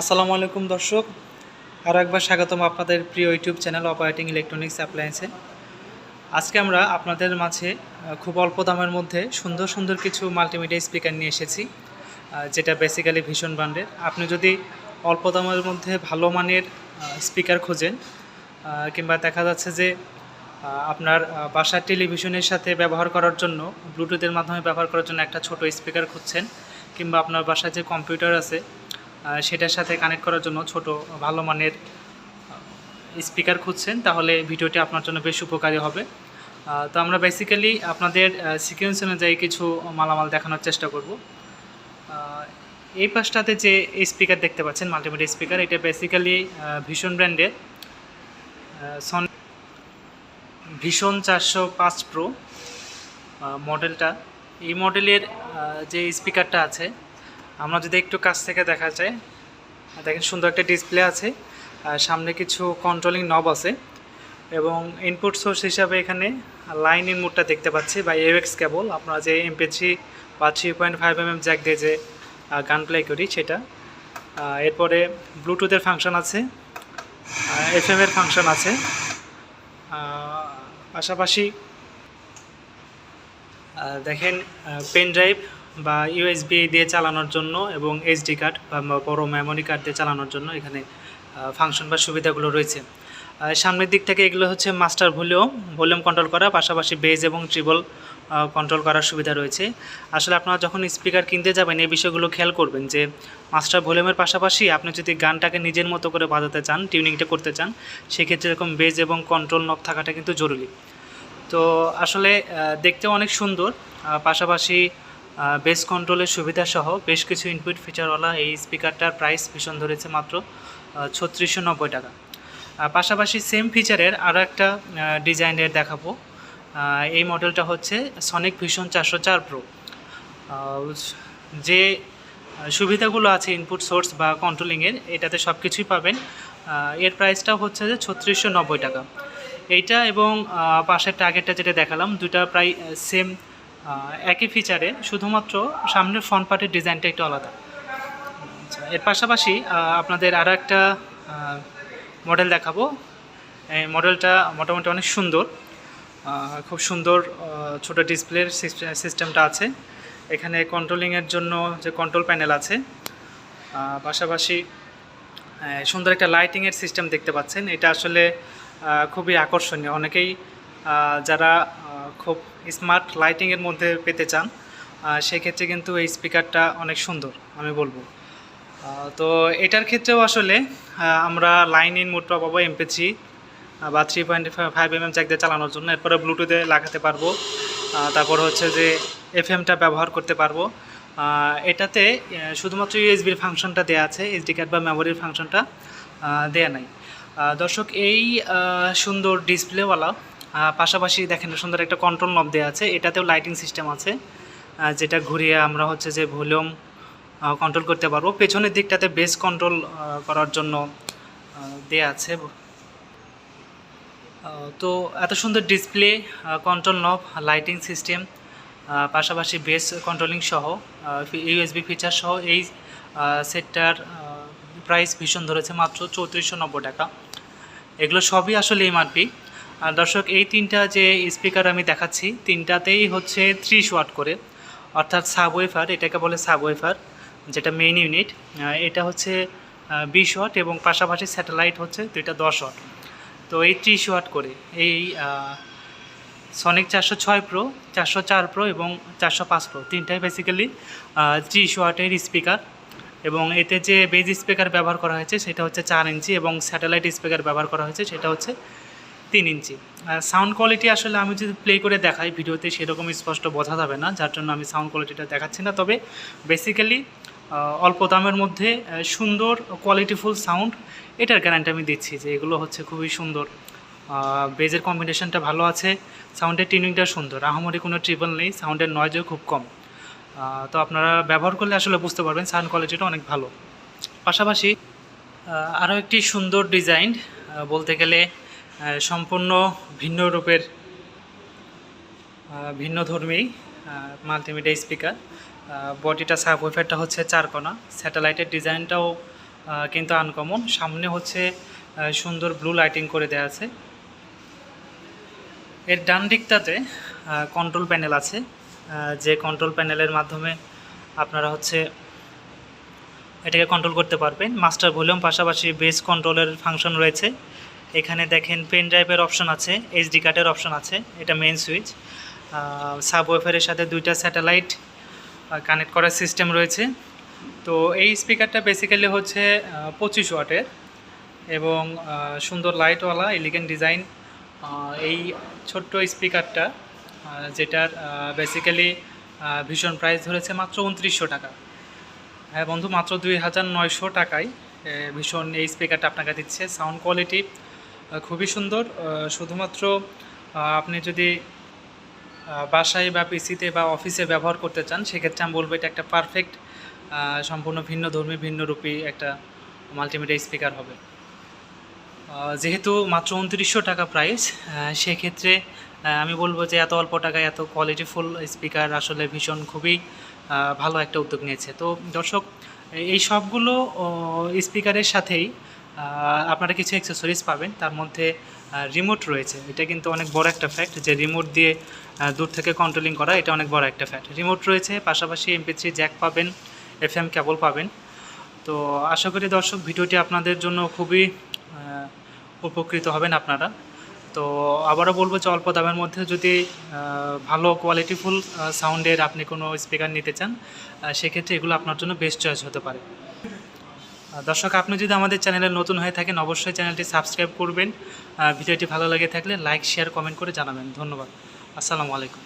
আসসালামু আলাইকুম দর্শক। আরও একবার স্বাগতম আপনাদের প্রিয় ইউটিউব চ্যানেল অপারেটিং ইলেকট্রনিক্স অ্যাপ্লায়েন্সে। আজকে আমরা আপনাদের মাঝে খুব অল্প দামের মধ্যে সুন্দর সুন্দর কিছু মাল্টিমিডিয়া স্পিকার নিয়ে এসেছি যেটা বেসিক্যালি ভীষণ ব্র্যান্ডের আপনি যদি অল্প দামের মধ্যে ভালো মানের স্পিকার খোঁজেন কিংবা দেখা যাচ্ছে যে আপনার বাসার টেলিভিশনের সাথে ব্যবহার করার জন্য, ব্লুটুথের মাধ্যমে ব্যবহার করার জন্য একটা ছোট স্পিকার খুঁজছেন, কিংবা আপনার বাসায় যে কম্পিউটার আছে সেটার সাথে কানেক্ট করার জন্য ছোট, ভালো মানের স্পিকার খুঁজছেন, তাহলে ভিডিওটি আপনার জন্য বেশ উপকারী হবে। তো আমরা বেসিক্যালি আপনাদের সিকোয়েন্স অনুযায়ী কিছু মালামাল দেখানোর চেষ্টা করব। এই পাশটাতে যে স্পিকার দেখতে পাচ্ছেন মাল্টিমিডিয়া স্পিকার এটা বেসিক্যালি ভীষণ ব্র্যান্ডের সন ভীষণ চারশো পাঁচ প্রো মডেলটা এই মডেলের যে স্পিকারটা আছে আমরা যদি একটু কাছ থেকে দেখা যায় দেখেন সুন্দর একটা ডিসপ্লে আছে আর সামনে কিছু কন্ট্রোলিং নব আছে, এবং ইনপুট সোর্স হিসাবে এখানে লাইন ইনপুটটা দেখতে পাচ্ছি বা এওএক্স কেবল আপনারা যে এমপি থ্রি বা three point five M M jack দিয়ে যে গান প্লে করি সেটা এরপরে ব্লুটুথের ফাংশন আছে এফ এর ফাংশন আছে পাশাপাশি দেখেন পেন ড্রাইভ বা ইউএসবি দিয়ে চালানোর জন্য এবং এইচডি কার্ড বা বড় মেমোরি কার্ড দিয়ে চালানোর জন্য এখানে ফাংশন বা সুবিধাগুলো রয়েছে। সামনের দিক থেকে এগুলো হচ্ছে মাস্টার ভলিউম ভলিউম কন্ট্রোল করা পাশাপাশি বেজ এবং ট্রিবল কন্ট্রোল করার সুবিধা রয়েছে। আসলে আপনারা যখন স্পিকার কিনতে যাবেন এই বিষয়গুলো খেয়াল করবেন যে মাস্টার ভলিউমের পাশাপাশি আপনি যদি গানটাকে নিজের মতো করে বাজাতে চান টিউনিংটা করতে চান সেক্ষেত্রে এরকম বেজ এবং কন্ট্রোল নব থাকাটা কিন্তু জরুরি। তো আসলে আহ, দেখতেও অনেক সুন্দর পাশাপাশি বেস কন্ট্রোলের সুবিধা সহ বেশ কিছু ইনপুট ফিচারওয়ালা এই স্পিকারটার প্রাইস ভীষণ ধরেছে মাত্র ছত্রিশশো নব্বই টাকা। পাশাপাশি সেম ফিচারের আরও একটা ডিজাইনের দেখাবো। এই মডেলটা হচ্ছে সনিক ভিশন চারশো চার প্রো যে সুবিধাগুলো আছে ইনপুট সোর্স বা কন্ট্রোলিংয়ের এটাতে সব কিছুই পাবেন এর প্রাইসটা হচ্ছে যে ছত্রিশশো নব্বই টাকা। এইটা এবং পাশের টার্গেটটা যেটা দেখালাম দুটা প্রায় সেম একই ফিচারে শুধুমাত্র সামনের ফ্রন্ট পার্টের ডিজাইনটা একটু আলাদা। আচ্ছা, এর পাশাপাশি আপনাদের আরও একটা মডেল দেখাবো। এই মডেলটা মোটামুটি অনেক সুন্দর। খুব সুন্দর ছোট ডিসপ্লের সিস্টেমটা আছে। এখানে কন্ট্রোলিংয়ের জন্য যে কন্ট্রোল প্যানেল আছে পাশাপাশি সুন্দর একটা লাইটিংয়ের সিস্টেম দেখতে পাচ্ছেন। এটা আসলে খুবই আকর্ষণীয়। অনেকেই যারা খুব স্মার্ট লাইটিংয়ের মধ্যে পেতে চান। সেক্ষেত্রে কিন্তু এই স্পিকারটা অনেক সুন্দর, আমি বলব। তো এটার ক্ষেত্রেও আসলে আমরা লাইন ইন মোডটা পাবো এমপি থ্রি বা three point five M M jack দিয়ে চালানোর জন্য। এরপরে ব্লুটুথে লাগাতে পারব। তারপর হচ্ছে যে এফ এমটা ব্যবহার করতে পারব। এটাতে শুধুমাত্র ইউএসবির ফাংশনটা দেওয়া আছে এইচডি কার্ড বা মেমোরির ফাংশনটা দেয়া নাই। দর্শক, এই সুন্দর ডিসপ্লেওয়ালা পাশাপাশি দেখেন সুন্দর একটা কন্ট্রোল নব দেওয়া আছে, এটাতেও লাইটিং সিস্টেম আছে যেটা ঘুরিয়ে আমরা হচ্ছে যে ভলিউম কন্ট্রোল করতে পারব। পেছনের দিকটাতে বেস কন্ট্রোল করার জন্য দেয়া আছে। তো এত সুন্দর display control knob lighting system পাশাপাশি বেস কন্ট্রোলিং সহ ইউএসবি ফিচার সহ এই সেটটার প্রাইস ভীষণ ধরেছে মাত্র চৌত্রিশশো নব্বই টাকা। এগুলো সবই আসলে এমআরপি আর দর্শক, এই তিনটা যে স্পিকার আমি দেখাচ্ছি, তিনটাতেই হচ্ছে ত্রিশ ওয়াট করে। অর্থাৎ সাবওয়েফার এটাকে বলে সাবওয়েফার যেটা মেইন ইউনিট এটা হচ্ছে বিশ ওয়াট এবং পাশাপাশি স্যাটেলাইট হচ্ছে দুইটা দশ ওয়াট। তো এই ত্রিশ ওয়াট করে, এই সনিক চারশো ছয় প্রো চারশো চার প্রো এবং চারশো পাঁচ প্রো তিনটাই বেসিক্যালি ত্রিশ ওয়াটের স্পিকার এবং এতে যে বেজ স্পিকার ব্যবহার করা হয়েছে, সেটা হচ্ছে চার ইঞ্চি এবং স্যাটেলাইট স্পিকার ব্যবহার করা হয়েছে, সেটা হচ্ছে তিন ইঞ্চি। সাউন্ড কোয়ালিটি আসলে আমি যদি প্লে করে দেখাই ভিডিওতে, সেরকম স্পষ্ট বোঝা যাবে না, যার জন্য আমি সাউন্ড কোয়ালিটিটা দেখাচ্ছি না। তবে বেসিক্যালি অল্প দামের মধ্যে সুন্দর কোয়ালিটিফুল সাউন্ড এটার গ্যারান্টি আমি দিচ্ছি যে এগুলো হচ্ছে খুবই সুন্দর। বেজের কম্বিনেশনটা ভালো আছে সাউন্ডের টিউনিংটা সুন্দর। আহামরি কোনো ট্রিপল নেই সাউন্ডের নয়েজও খুব কম। তো আপনারা ব্যবহার করলে আসলে বুঝতে পারবেন সাউন্ড কোয়ালিটিটা অনেক ভালো। পাশাপাশি আরও একটি সুন্দর ডিজাইন বলতে গেলে সম্পূর্ণ ভিন্ন রূপের ভিন্ন ধর্মী মাল্টিমিডিয়া স্পিকার বডিটা সাব ওয়েফারটা হচ্ছে চারকোনা স্যাটেলাইটের ডিজাইনটাও কিন্তু আনকমন সামনে হচ্ছে সুন্দর ব্লু লাইটিং করে দেওয়া আছে। এর ডান দিকটাতে কন্ট্রোল প্যানেল আছে। যে কন্ট্রোল প্যানেলের মাধ্যমে আপনারা হচ্ছে এটাকে কন্ট্রোল করতে পারবেন। মাস্টার ভলিউম পাশাপাশি বেস কন্ট্রোলের ফাংশন রয়েছে। এখানে দেখেন পেন ড্রাইভের অপশন আছে এইচডি কার্ডের অপশন আছে, এটা মেইন সুইচ সাবওয়েফারের সাথে দুইটা স্যাটেলাইট কানেক্ট করার সিস্টেম রয়েছে। তো এই স্পিকারটা বেসিক্যালি হচ্ছে পঁচিশ ওয়াটের এবং সুন্দর লাইটওয়ালা এলিগেন্ট ডিজাইন এই ছোট্ট স্পিকারটা যেটার বেসিক্যালি ভীষণ প্রাইস ধরেছে মাত্র উনত্রিশশো টাকা। হ্যাঁ বন্ধু, মাত্র দুই হাজার নয়শো টাকায় ভীষণ এই স্পিকারটা আপনাকে দিচ্ছে। সাউন্ড কোয়ালিটি খুবই সুন্দর। শুধুমাত্র আপনি যদি বাসায় বা পিসিতে বা অফিসে ব্যবহার করতে চান, সেক্ষেত্রে আমি বলব এটা একটা পারফেক্ট সম্পূর্ণ ভিন্ন ধর্মী ভিন্নরূপী একটা মাল্টিমিডিয়া স্পিকার হবে। যেহেতু মাত্র উনত্রিশশো টাকা প্রাইস সেক্ষেত্রে আমি বলব যে এত অল্প টাকায় এত কোয়ালিটিফুল স্পিকার আসলে ভীষণ খুবই ভালো একটা উদ্যোগ নিয়েছে। তো দর্শক, এই সবগুলো স্পিকারের সাথেই আপনারা কিছু অ্যাক্সেসরিজ পাবেন। তার মধ্যে রিমোট রয়েছে। এটা কিন্তু অনেক বড় একটা ফ্যাক্ট যে রিমোট দিয়ে দূর থেকে কন্ট্রোলিং করা, এটা অনেক বড় একটা ফ্যাক্ট রিমোট রয়েছে, পাশাপাশি এমপি থ্রি জ্যাক পাবেন এফ এম কেবল পাবেন। তো আশা করি দর্শক, ভিডিওটি আপনাদের জন্য খুবই উপকৃত হবেন আপনারা। তো আবারও বলব যে অল্প দামের মধ্যে যদি ভালো কোয়ালিটিফুল সাউন্ডের আপনি কোনো স্পিকার নিতে চান সেক্ষেত্রে এগুলো আপনার জন্য বেস্ট চয়েস হতে পারে। দর্শক, আপনি যদি আমাদের চ্যানেলে নতুন হয়ে থাকেন, অবশ্যই চ্যানেলটি সাবস্ক্রাইব করবেন। ভিডিওটি ভালো লেগে থাকলে লাইক, শেয়ার, কমেন্ট করে জানাবেন। ধন্যবাদ। আসসালামু আলাইকুম।